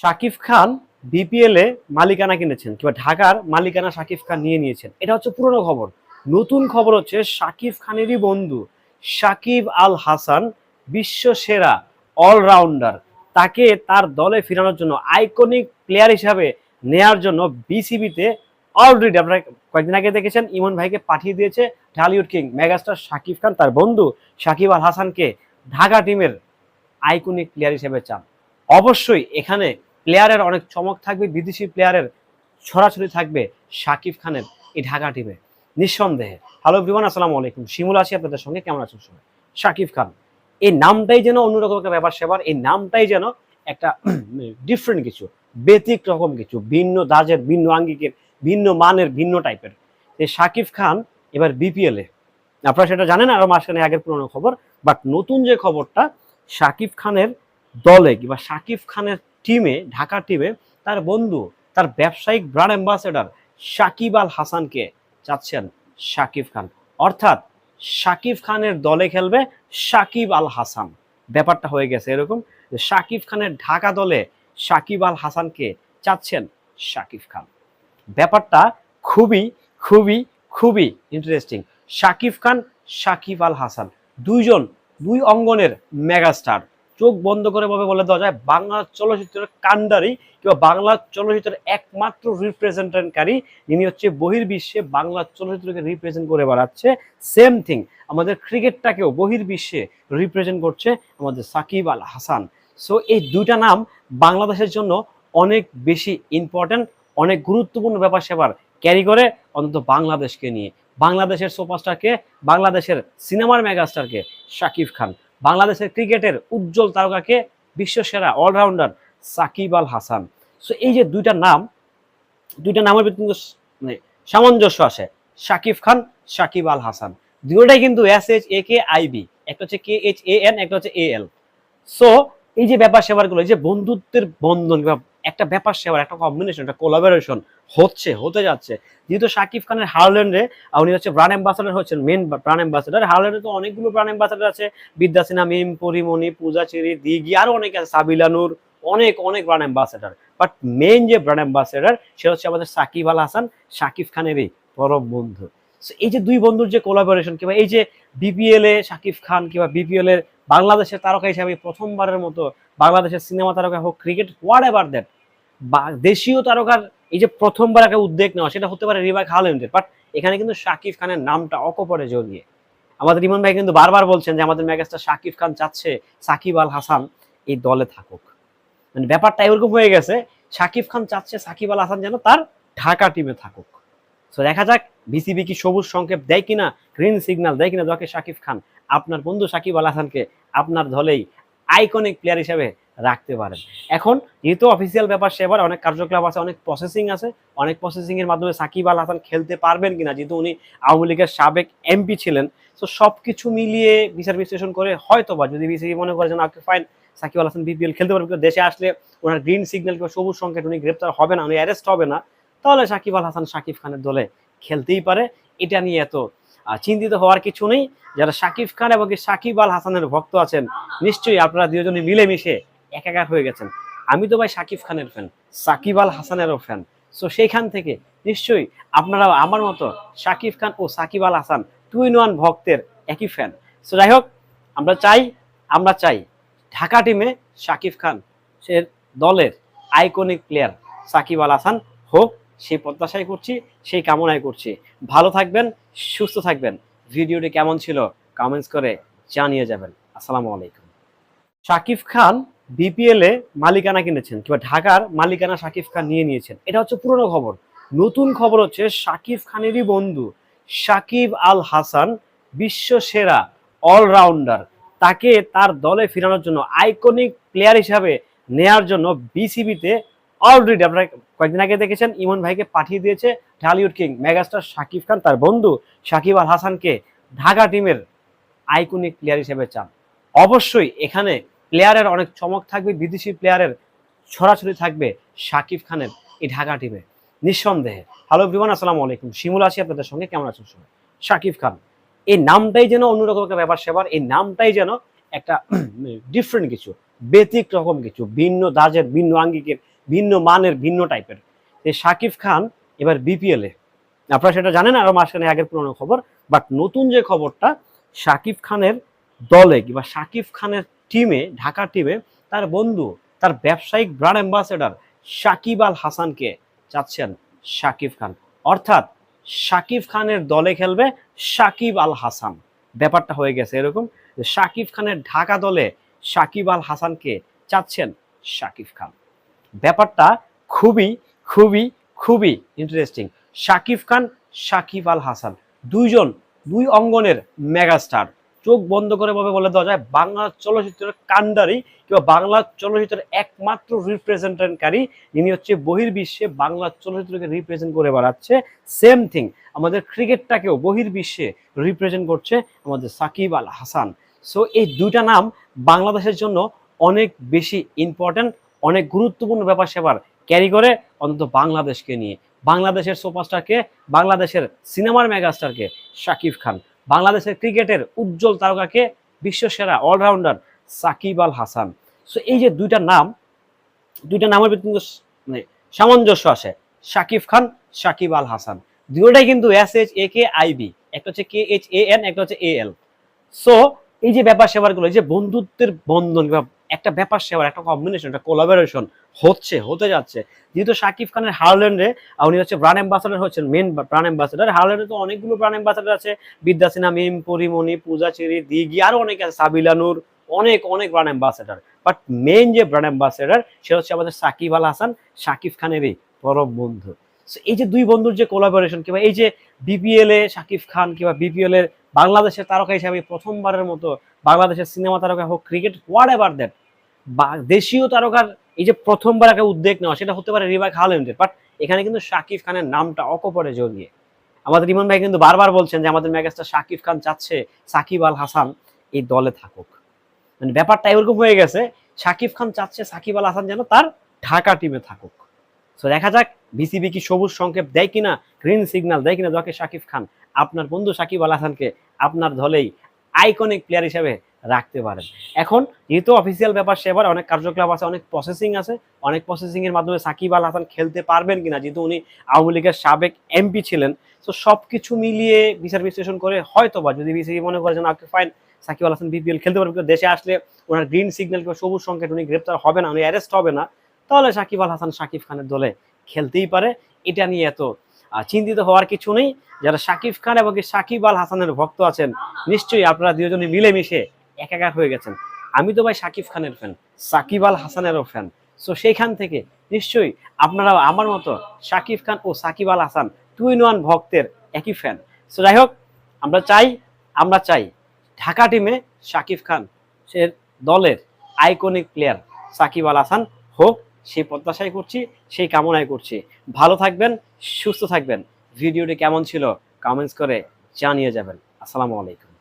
Shakib Khan BPL মালিকানা কিনেছেন কিংবা ঢাকার মালিকানা শাকিব খান নিয়ে নিয়েছেন। এটা হচ্ছে পুরনো খবর। নতুন খবর হচ্ছে শাকিব খানেরই বন্ধু শাকিব আল হাসান বিশ্ব সেরা অলরাউন্ডার তাকে তার দলে ফেরানোর জন্য আইকনিক প্লেয়ার হিসাবে নেয়ার জন্য বিসিবিতে অলরেডি আপনারা কয়েকদিন আগে দেখেছেন, ইমন ভাইকে পাঠিয়ে দিয়েছে ঢালিউড কিং মেগাস্টার শাকিব খান, তার বন্ধু শাকিব আল হাসানকে ঢাকা টিমের আইকনিক প্লেয়ার হিসেবে চান। অবশ্যই এখানে প্লেয়ারের অনেক চমক থাকবে, বিদেশি প্লেয়ারের ছড়াছড়ি থাকবে শাকিব খানের এই ঢাকা টিমে। নিঃসন্দেহে। হ্যালো বিমান আসসালামু আলাইকুম। শিমুল আছি আপনাদের সঙ্গে, কেমন আছেন সবাই? শাকিব খান। এই নামটাই যেন অন্যরকম একটা ব্যাপার সেবার, এই নামটাই যেন একটা ডিফারেন্ট কিছু ব্যতিক রকম কিছু, ভিন্ন দাজের, ভিন্ন আঙ্গিকের, ভিন্ন মানের, ভিন্ন টাইপের। এই শাকিব খান এবার বিপিএলে আপনারা সেটা জানেন, আরও মাসখানে আগের পুরনো খবর বাট নতুন যে খবরটা, শাকিব খানের দলে কিংবা শাকিব খানের টিমে, ঢাকা টিমে তার বন্ধু, তার ব্যবসায়িক ব্র্যান্ড অ্যাম্বাসেডর সাকিব আল হাসানকে চাচ্ছেন সাকিব খান। অর্থাৎ সাকিব খানের দলে খেলবে সাকিব আল হাসান। ব্যাপারটা হয়ে গেছে এরকম যে শাকিব খানের ঢাকা দলে সাকিব আল হাসানকে চাচ্ছেন শাকিব খান। ব্যাপারটা খুবই খুবই খুবই ইন্টারেস্টিং সাকিব খান সাকিব আল হাসান, দুইজন, দুই অঙ্গনের মেগাস্টার। চোখ বন্ধ করে ভাবে বলে দেওয়া যায়, বাংলা চলচ্চিত্রের কান্ডারি কিংবা বাংলা চলচ্চিত্রের একমাত্র রিপ্রেজেন্টেন্টকারী যিনি হচ্ছে বহির্বিশ্বে বাংলা চলচ্চিত্রকে রিপ্রেজেন্ট করে বেড়াচ্ছে সেম থিং আমাদের ক্রিকেটটাকেও বহির্বিশ্বে রিপ্রেজেন্ট করছে আমাদের সাকিব আল হাসান। সো এই দুইটা নাম বাংলাদেশের জন্য অনেক বেশি ইম্পর্ট্যান্ট অনেক গুরুত্বপূর্ণ ব্যাপার সেবার ক্যারি করে অন্তত বাংলাদেশকে নিয়ে। বাংলাদেশের সুপারস্টারকে বাংলাদেশের সিনেমার মেগাস্টারকে শাকিব খান। বাংলাদেশের ক্রিকেটের উজ্জ্বল তারকাকে বিশ্বসেরা অলরাউন্ডার সাকিব আল হাসান। সো এই যে দুইটা নাম, দুইটা নামের কিন্তু মানে সামঞ্জস্য আসে শাকিব খান শাকিব আল হাসান। দুটোটাই কিন্তু S H A K I B একটা হচ্ছে কে এইচ এ এন একটা হচ্ছে এ এল সো এই যে ব্যাপার সেবারগুলো, এই যে বন্ধুত্বের বন্ধন, একটা ব্যাপার সেবার, একটা কম্বিনেশন একটা কোলাবোরেশন হচ্ছে, হতে যাচ্ছে। যেহেতু শাকিব খানের হারল্যান্ডে উনি হচ্ছে ব্রান্ড অ্যাম্বাসাডার হচ্ছেন মেন ব্রান্ড অ্যাম্বাসাডার হারল্যান্ডে তো অনেকগুলো ব্রান্ড অ্যাম্বাসাডার আছে। বিদ্যা সিনহা, মিম, পরিমণি, পূজা চেরি, দিঘি, আরও অনেক আছে। সাবিলানুর অনেক অনেক ব্রান্ড অ্যাম্বাসেডার বাট মেইন যে ব্রান্ড অ্যাম্বাসেডার সে হচ্ছে আমাদের সাকিব আল হাসান শাকিব খানেরই পরম বন্ধু। এই যে দুই বন্ধুর যে কোলাবোরেশন কিংবা এই যে বিপিএল এ শাকিব খান, কিংবা বিপিএল এর বাংলাদেশের তারকা হিসাবে প্রথমবারের মতো বাংলাদেশের সিনেমা তারকা হোক, ক্রিকেট হোয়াট এভার দ্যাট দেশীয় তারকার এই যে প্রথমবার একটা উদ্যোগ নেওয়া, সেটা হতে পারে রিবাক হালেন্ডের বাট এখানে কিন্তু শাকিব খানের নামটা অকপরে জড়িয়ে। আমাদের ইমন ভাই কিন্তু বারবার বলছেন যে আমাদের মেগাস্টার শাকিব খান চাচ্ছে সাকিব আল হাসান এই দলে থাকুক। মানে ব্যাপারটা এরকম হয়ে গেছে সাকিব খান চাচ্ছে সাকিব আল হাসান যেন তার ঢাকা টিমে থাকুক। তো দেখা যাক বিসিবি কি সবুজ সংকেত দেয় কিনা গ্রিন সিগন্যাল দেয় কিনা যাকে সাকিব খান, আপনার বন্ধু সাকিব আল হাসানকে আপনার দলেই আইকনিক প্লেয়ার হিসেবে রাখতে পারেন। এখন যেহেতু অফিসিয়াল ব্যাপার সেবার অনেক কার্যকলাপ আছে, অনেক প্রসেসিং আছে, অনেক প্রসেসিং এর মাধ্যমে সাকিব আল হাসান খেলতে পারবেন কিনা, যেহেতু উনি আওয়ামী লীগের সাবেক এমপি ছিলেন, তো সব কিছু মিলিয়ে বিচার বিশ্লেষণ করে হয়তো বা যদি বিসিবি মনে করে যে না ফাইন সাকিব আল হাসান বিপিএল খেলতে পারবে দেশে আসলে ওনার গ্রিন সিগন্যাল কিংবা সবুজ সংকেত উনি গ্রেপ্তার হবে না, উনি অ্যারেস্ট হবে না, তাহলে সাকিব আল হাসান, সাকিব খানের দলে খেলতেই পারে। এটা নিয়ে এত চিন্তিত হওয়ার কিছু নেই। যারা সাকিব খান এবং সাকিব আল হাসানের ভক্ত আছেন, নিশ্চয়ই আপনারা দুজনে মিলেমিশে একাকার হয়ে গেছেন। আমি তো ভাই সাকিব খানের ফ্যান সাকিব আল হাসানেরও ফ্যান সো সেইখান থেকে নিশ্চয়ই আপনারা আমার মতো সাকিব খান ও Shakib Al Hasan two in one ভক্তের একই ফ্যান সো যাই হোক, আমরা চাই আমরা চাই ঢাকা টিমে সাকিব খান সে দলের আইকনিক প্লেয়ার সাকিব আল হাসান হোক সেই প্রত্যাশাই করছি, সেই কামনাই করছি। ভালো থাকবেন, সুস্থ থাকবেন। ভিডিওটি কেমন ছিল কমেন্টস করে জানিয়ে যাবেন। আসসালামু আলাইকুম। শাকিব খান বিপিএল এ মালিকানা কিনেছেন কিংবা ঢাকার মালিকানা শাকিব খান নিয়ে নিয়েছেন। এটা হচ্ছে পুরনো খবর। নতুন খবর হচ্ছে শাকিব খানেরই বন্ধু শাকিব আল হাসান বিশ্ব সেরা অলরাউন্ডার তাকে তার দলে ফেরানোর জন্য আইকনিক প্লেয়ার হিসাবে নেয়ার জন্য বিসিবিতে অলরেডি আপনারা কয়েকদিন আগে দেখেছেন, ইমন ভাইকে পাঠিয়ে দিয়েছে ঢালিউড কিং মেগাস্টার শাকিব খান, তার বন্ধু শাকিব আল হাসানকে ঢাকা টিমের আইকনিক প্লেয়ার হিসেবে চান। অবশ্যই এখানে প্লেয়ারের অনেক চমক থাকবে, বিদেশি প্লেয়ারের ছড়াছড়ি থাকবে শাকিব খানের এই ঢাকা টিমে। নিঃসন্দেহে। হ্যালো বিমান আসসালামু আলাইকুম। শিমুল আছি আপনাদের সঙ্গে, কেমন আছেন সবাই? শাকিব খান। এই নামটাই যেন অন্যরকম একটা ব্যাপার সেবার, এই নামটাই যেন একটা ডিফারেন্ট কিছু বেতিক রকম কিছু, ভিন্ন দাজের, ভিন্ন আঙ্গিকের, ভিন্ন মানের, ভিন্ন টাইপের এই শাকিব খান এবার বিপিএল আপনারা সেটা জানেন, আরও মাসখানে আগের পুরনো খবর বাট নতুন যে খবরটা, শাকিব খানের দলে কিংবা শাকিব খানের টিমে ঢাকা টিমে তার বন্ধু, তার ব্যবসায়িক ব্র্যান্ড অ্যাম্বাসেডর সাকিব আল হাসানকে চাচ্ছেন শাকিব খান। অর্থাৎ সাকিব খানের দলে খেলবে সাকিব আল হাসান। ব্যাপারটা হয়ে গেছে এরকম যে শাকিব খানের ঢাকা দলে সাকিব আল হাসানকে চাচ্ছেন শাকিব খান। ব্যাপারটা খুবই খুবই খুবই ইন্টারেস্টিং শাকিব খান, সাকিব আল হাসান, দুইজন, দুই অঙ্গনের মেগাস্টার চোখ বন্ধ করে ভাবে বলে দেওয়া যায়, বাংলা চলচ্চিত্রের কান্ডারি কিংবা বাংলা চলচ্চিত্রের একমাত্র রিপ্রেজেন্টেন্টকারী যিনি হচ্ছে বহির্বিশ্বে বাংলা চলচ্চিত্রকে রিপ্রেজেন্ট করে বেড়াচ্ছে। সেম থিং আমাদের ক্রিকেটটাকেও বহির্বিশ্বে রিপ্রেজেন্ট করছে আমাদের সাকিব আল হাসান। সো এই দুইটা নাম বাংলাদেশের জন্য অনেক বেশি ইম্পর্ট্যান্ট অনেক গুরুত্বপূর্ণ ব্যাপার সেবার ক্যারি করে অন্তত বাংলাদেশকে নিয়ে। বাংলাদেশের সুপারস্টারকে বাংলাদেশের সিনেমার মেগাস্টারকে শাকিব খান। বাংলাদেশের ক্রিকেটের উজ্জ্বল তারকাকে বিশ্বসেরা অলরাউন্ডার সাকিব আল হাসান। সো এই যে দুইটা নাম, দুইটা নামের কিন্তু মানে সামঞ্জস্য আসে সাকিব খান, সাকিব আল হাসান। দুটোটাই কিন্তু S H A K I B একটা হচ্ছে কে এইচ এ এন একটা হচ্ছে এ এল সো এই যে ব্যাপার সেবারগুলো এই যে বন্ধুত্বের বন্ধন একটা ব্যাপার সেবার একটা কম্বিনেশন একটা কোলাবোরেশন হচ্ছে, হতে যাচ্ছে। যেহেতু শাকিব খানের হারল্যান্ডে উনি হচ্ছে ব্রান্ড অ্যাম্বাসাডার হচ্ছেন মেন ব্রান্ড অ্যাম্বাসাডার হারল্যান্ডে তো অনেকগুলো ব্রান্ড অ্যাম্বাসাডার আছে। বিদ্যা সিনহা, মিম, পরিমণি, পূজা চেরি, দিঘি, আরও অনেক আছে সাবিলানুর অনেক অনেক ব্রান্ড অ্যাম্বাসাডার বাট মেন যে ব্রান্ড অ্যাম্বাসাডার সেটা হচ্ছে আমাদের সাকিব আল হাসান শাকিব খানেরই পরম বন্ধু। এই যে দুই বন্ধুর যে কোলাবোরেশন কিংবা এই যে বিপিএল এ শাকিব খান, কিংবা বিপিএল এর বাংলাদেশের তারকা হিসাবে প্রথমবারের মতো বাংলাদেশের সিনেমা তারকা হোক, ক্রিকেট হোয়াট এভার দ্যাট দেশীয় তারকার এই যে প্রথমবার একটা উদ্যোগ নেওয়া, সেটা হতে পারে রিবাক হালেন্ডের বাট এখানে কিন্তু শাকিব খানের নামটা অকপরে জড়িয়ে। আমাদের ইমন ভাই কিন্তু বারবার বলছেন যে আমাদের ম্যাগাস্টার শাকিব খান চাচ্ছে সাকিব আল হাসান এই দলে থাকুক। মানে ব্যাপারটা এরকম হয়ে গেছে সাকিব খান চাচ্ছে সাকিব আল হাসান যেন তার ঢাকা টিমে থাকুক। সো দেখা যাক বিসিবি কি সবুজ সংক্ষেপ দেয় কিনা গ্রিন সিগন্যাল দেয় কিনা, যাকে সাকিব খান, আপনার বন্ধু সাকিব আল হাসানকে আপনার দলেই আইকনিক প্লেয়ার হিসেবে রাখতে পারেন। এখন যেহেতু অফিসিয়াল ব্যাপার সেবার অনেক কার্যকলাপ আছে, অনেক প্রসেসিং আছে। অনেক প্রসেসিং এর মাধ্যমে সাকিব আল হাসান খেলতে পারবেন কিনা, যেহেতু উনি আওয়ামী লীগের সাবেক এমপি ছিলেন। তো সবকিছু মিলিয়ে বিচার বিশ্লেষণ করে হয়তো বা যদি বিসিবি মনে করে যে না ফাইন সাকিব আল হাসান বিপিএল খেলতে পারবে দেশে আসলে ওনার গ্রিন সিগন্যাল কিংবা সবুজ সংকেত উনি গ্রেপ্তার হবে না, উনি অ্যারেস্ট হবে না, তাহলে সাকিব আল হাসান, সাকিব খানের দলে খেলতেই পারে। এটা নিয়ে এত চিন্তিত হওয়ার কিছু নেই। যারা সাকিব খান এবং সাকিব আল হাসানের ভক্ত আছেন, নিশ্চয়ই আপনারা দুজনে মিলেমিশে একাকার হয়ে গেছেন। আমি তো ভাই সাকিব খানের ফ্যান সাকিব আল হাসানেরও ফ্যান সো সেইখান থেকে নিশ্চয়ই আপনারা আমার মতো সাকিব খান ও Shakib Al Hasan two in one ভক্তের একই ফ্যান সো যাই হোক, আমরা চাই আমরা চাই ঢাকা টিমে সাকিব খান সে দলের আইকনিক প্লেয়ার সাকিব আল হাসান হোক। সেই প্রত্যাশাই করছি, সেই কামনাই করছি। ভালো থাকবেন, সুস্থ থাকবেন। ভিডিওটি কেমন ছিল কমেন্টস করে জানিয়ে যাবেন। আসসালামু আলাইকুম।